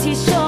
t-shirt.